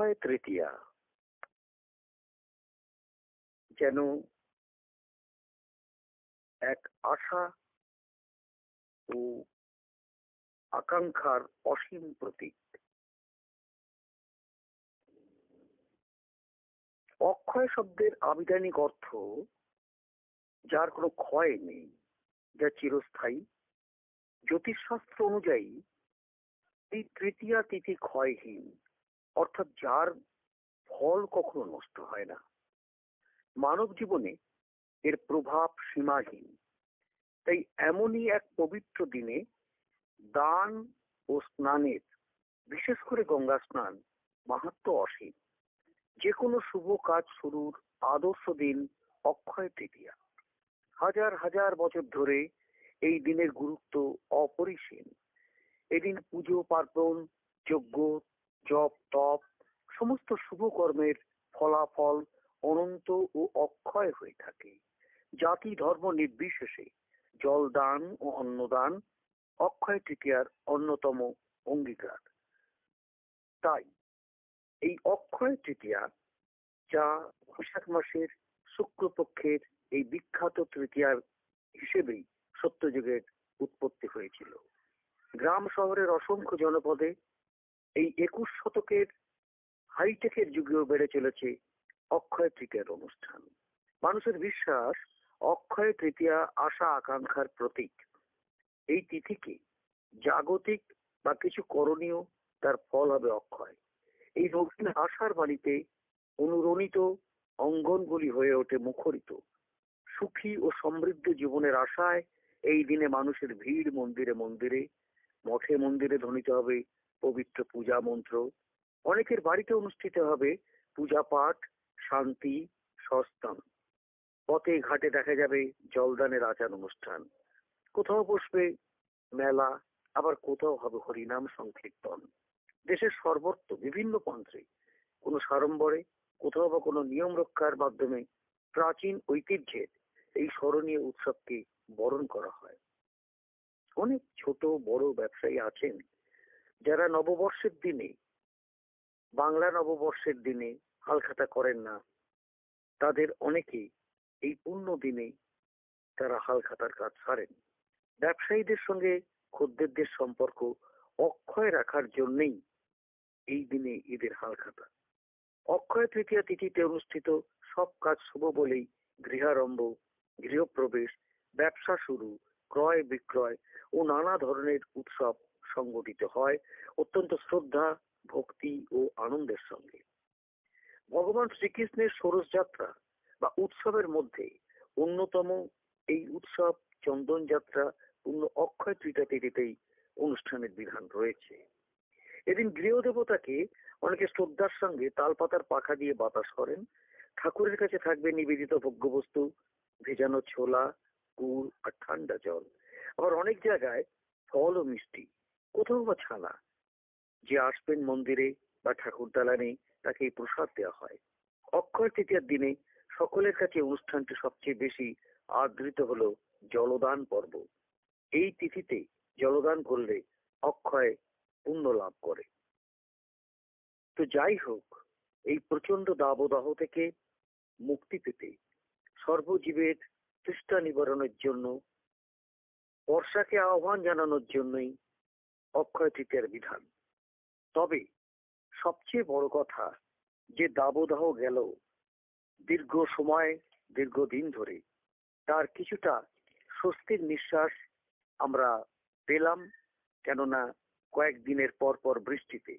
অক্ষয় তৃতীয়া। যেন এক আশা ও আকাঙ্ক্ষার অসীম প্রতীক। অক্ষয় শব্দের আবিধানিক অর্থ যার কোনো ক্ষয় নেই, যা চিরস্থায়ী। জ্যোতিষশাস্ত্র অনুযায়ী এই তৃতীয়া তিথি ক্ষয়হীন। অর্থাৎ যার ফল কখনো নষ্ট হয় না। মানব জীবনে এর প্রভাব সীমাহীন। তাই এমনই এক পবিত্র দিনে দান ও স্নানের, বিশেষ করে গঙ্গা স্নান, মাহাত্ম অসীম। যে কোনো শুভ কাজ শুরুর আদর্শ দিন অক্ষয় তৃতীয়া। হাজার হাজার বছর ধরে এই দিনের গুরুত্ব অপরিসীম। এদিন পুজো, পার্বণ, যজ্ঞ জপ, তপ, সমস্ত শুভ কর্মের ফলাফল অনন্ত ও অক্ষয় হয়ে থাকে। জাতি ধর্ম নির্বিশেষে জলদান ও অন্নদান অক্ষয় তৃতীয়ার অন্যতম অঙ্গীকার। তাই এই অক্ষয় তৃতীয়া যা বৈশাখ মাসের শুক্লপক্ষের এই বিখ্যাত তৃতীয়ার হিসেবেই সত্যযুগের উৎপত্তি হয়েছিল। গ্রাম শহরের অসংখ্য জনপদে এই একুশ শতকের হাইটেকের যুগেও বেড়ে চলেছে অক্ষয় তৃতীয়ার অনুষ্ঠান। মানুষের বিশ্বাস, অক্ষয় তৃতীয়া আশা আকাঙ্ক্ষার প্রতীক। এই তিথিকে জাগতিক বা কিছু করণীয় তার ফল হবে অক্ষয়। এই নবীন আশার বাণীতে অনুরণিত অঙ্গনগুলি হয়ে ওঠে মুখরিত। সুখী ও সমৃদ্ধ জীবনের আশায় এই দিনে মানুষের ভিড় মন্দিরে মন্দিরে মঠে মন্দিরে ধ্বনিত হবে পবিত্র পূজা মন্ত্র। অনেকের বাড়িতে অনুষ্ঠিত হবে পূজা পাঠ, শান্তি, সস্তান। পথে ঘাটে দেখা যাবে জলদানের আচার অনুষ্ঠান। কোথাও বসবে মেলা, আবার কোথাও হবে হরিনাম সংকীর্তন। দেশের সর্বত্র বিভিন্ন পন্থে কোনো সাড়ম্বরে, কোথাও বা কোনো নিয়ম রক্ষার মাধ্যমে প্রাচীন ঐতিহ্যের এই স্মরণীয় উৎসবকে বরণ করা হয়। অনেক ছোট বড় ব্যবসায়ী আছেন যারা নববর্ষের দিনে, বাংলা নববর্ষের দিনে হালখাতা করেন না। তাদের অনেকেই এই পূর্ণ দিনে তারা হালখাতার কাজ সারেন। ব্যবসায়ীদের সঙ্গে খদ্দেরদের সম্পর্ক অক্ষয় রাখার জন্যেই এই দিনে ঈদের হালখাতা। অক্ষয় তৃতীয়া তিথিতে অনুষ্ঠিত সব কাজ শুভ বলেই গৃহারম্ভ, গৃহপ্রবেশ, ব্যবসা শুরু ক্রয় বিক্রয় ও নানা ধরনের উৎসব সংগঠিত হয় অত্যন্ত শ্রদ্ধা, ভক্তি ও আনন্দের সঙ্গে। ভগবান শ্রীকৃষ্ণের ষোড়শ যাত্রা বা উৎসবের মধ্যে অন্যতম এই উৎসব চন্দন যাত্রা পূর্ণ অক্ষয় তৃতীয়া তিথিতেই অনুষ্ঠানের বিধান রয়েছে। এদিন গৃহদেবতাকে অনেকে শ্রদ্ধার সঙ্গে তালপাতার পাখা দিয়ে বাতাস করেন। ঠাকুরের কাছে থাকবে নিবেদিত ভোগ্যবস্তু, ভেজানো ছোলা গুড় আর ঠান্ডা জল। আবার অনেক জায়গায় ফল ও মিষ্টি, কোথাও বা ছানা। যে আসবেন মন্দিরে বা ঠাকুর দালানে তাকে এই প্রসাদ দেওয়া হয়। অক্ষয় তৃতীয়ার দিনে সকলের কাছে অনুষ্ঠানটি সবচেয়ে বেশি আদৃত হলো জলদান পর্ব। এই তিথিতে জলদান করলে অক্ষয় পুণ্য লাভ করে। তো যাই হোক, এই প্রচণ্ড দাবদাহ থেকে মুক্তি পেতে সর্বজীবের তৃষ্ণা নিবারণের জন্য, বর্ষাকে আহ্বান জানানোর জন্যই অক্ষয় তৃতীয়ার বিধান। তবে সবচেয়ে বড় কথা, যে দাবদাহ গেল দীর্ঘ সময়, দীর্ঘদিন ধরে, তার কিছুটা স্বস্তির নিঃশ্বাস আমরা পেলাম, কেননা কয়েকদিনের পর পর বৃষ্টিতে।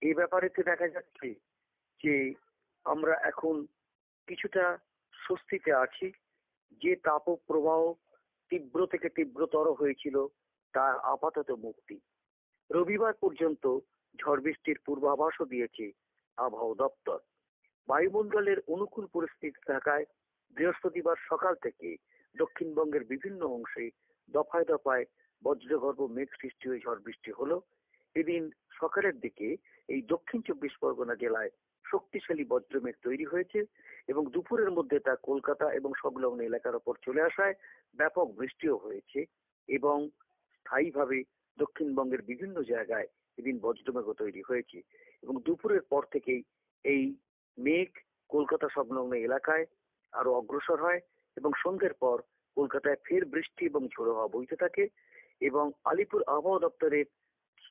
এই ব্যাপারেতে দেখা যাচ্ছে যে আমরা এখন কিছুটা স্বস্তিতে আছি। যে তাপ প্রবাহ তীব্র থেকে তীব্রতর হয়েছিল তার আপাতত মুক্তি। রবিবার পর্যন্ত ঝড় বৃষ্টির পূর্বাভাসও দিয়েছে আবহাওয়া দপ্তর। বায়ুমণ্ডলের অনুকূল পরিস্থিতি থাকায় বৃহস্পতিবার সকাল থেকে দক্ষিণবঙ্গের বিভিন্ন অংশে দফায় দফায় বজ্রগর্ভ মেঘ সৃষ্টি হয়ে ঝড় বৃষ্টি হলো। এদিন সকালের দিকে এই দক্ষিণ চব্বিশ পরগনা জেলায় শক্তিশালী বজ্রমেঘ তৈরি হয়েছে এবং দুপুরের মধ্যে তা কলকাতা এবং সংলগ্ন এলাকার ওপর চলে আসায় ব্যাপক বৃষ্টিও হয়েছে এবং স্থায়ীভাবে দক্ষিণবঙ্গের বিভিন্ন জায়গায় এদিন বজ্রমেঘ তৈরি হয়েছে এবং দুপুরের পর থেকেই এই মেঘ কলকাতা সংলগ্ন এলাকায় আরও অগ্রসর হয় এবং সন্ধ্যের পর কলকাতায় ফের বৃষ্টি এবং ঝোড়ো হাওয়া বইতে থাকে এবং আলিপুর আবহাওয়া দপ্তরের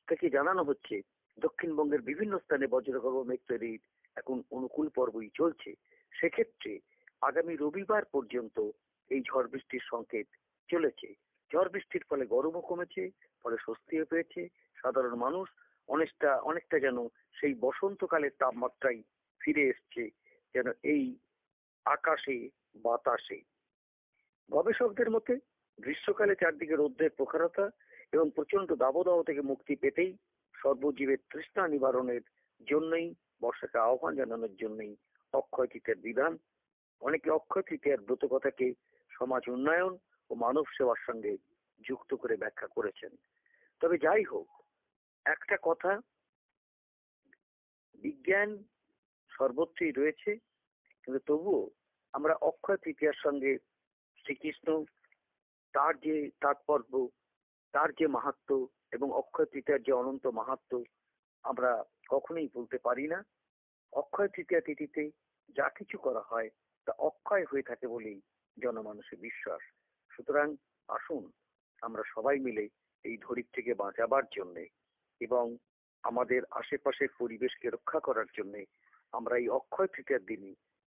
থেকে জানানো হচ্ছে দক্ষিণবঙ্গের বিভিন্ন স্থানে বজ্রগর্ভ মেঘ তৈরির এখন অনুকূল পর্বই চলছে। সেক্ষেত্রে আগামী রবিবার পর্যন্ত এই ঝড় বৃষ্টির সংকেত চলেছে। ঝড় বৃষ্টির ফলে গরমও কমেছে, ফলে স্বস্তিও পেয়েছে। সাধারণ মানুষ অনেকটা অনেকটা যেন সেই বসন্তকালের তাপমাত্রায় ফিরে এসছে, যেন এই আকাশে, বাতাসে। গবেষকদের মতে, গ্রীষ্মকালে চারদিকে রৌদ্রের প্রখরতা এবং প্রচণ্ড দাবদাহ থেকে মুক্তি পেতেই সর্বজীবের তৃষ্ণা নিবারণের জন্যই, বর্ষাকে আহ্বান জানানোর জন্যই অক্ষয় তৃতীয়ার বিধান। অনেকে অক্ষয় তৃতীয়ার ব্রত কথাকে সমাজ উন্নয়ন ও মানব সেবার সঙ্গে যুক্ত করে ব্যাখ্যা করেছেন। তবে যাই হোক, একটা কথা বিজ্ঞান সর্বত্রই রয়েছে, কিন্তু তবুও আমরা অক্ষয় তৃতীয়ার সঙ্গে শ্রীকৃষ্ণ তার যে তাৎপর্য তার যে মাহাত্ম এবং অক্ষয় তৃতীয়ার যে অনন্ত মাহাত্ম, আমরা কখনোই বলতে পারি না। অক্ষয় তৃতীয়া তিথিতে যা কিছু করা হয়, তা অক্ষয় হয়ে থাকে বলেই জনমানুষের বিশ্বাস। সুতরাং আসুন, আমরা সবাই মিলে এই ধরিত্রীকে বাঁচাবার জন্য এবং আমাদের আশেপাশের পরিবেশকে রক্ষা করার জন্য আমরা এই অক্ষয় তৃতীয়ার দিনে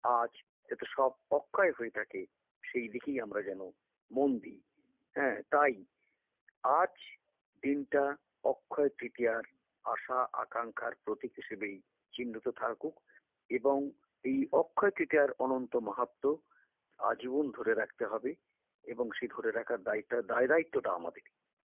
আজ যাতে সব অক্ষয় হয়ে থাকে, সেই দিকেই আমরা যেন মন দিই। হ্যাঁ তাই আজ দিনটা অক্ষয় তৃতীয়ার আশা, আকাঙ্ক্ষার প্রতীক হিসেবেই চিহ্নিত থাকুক এবং এই অক্ষয় তৃতীয়ার অনন্ত মাহাত্ম আজীবন ধরে রাখতে হবে এবং সে ধরে রাখার দায়িত্ব দায় দায়িত্বটা আমাদের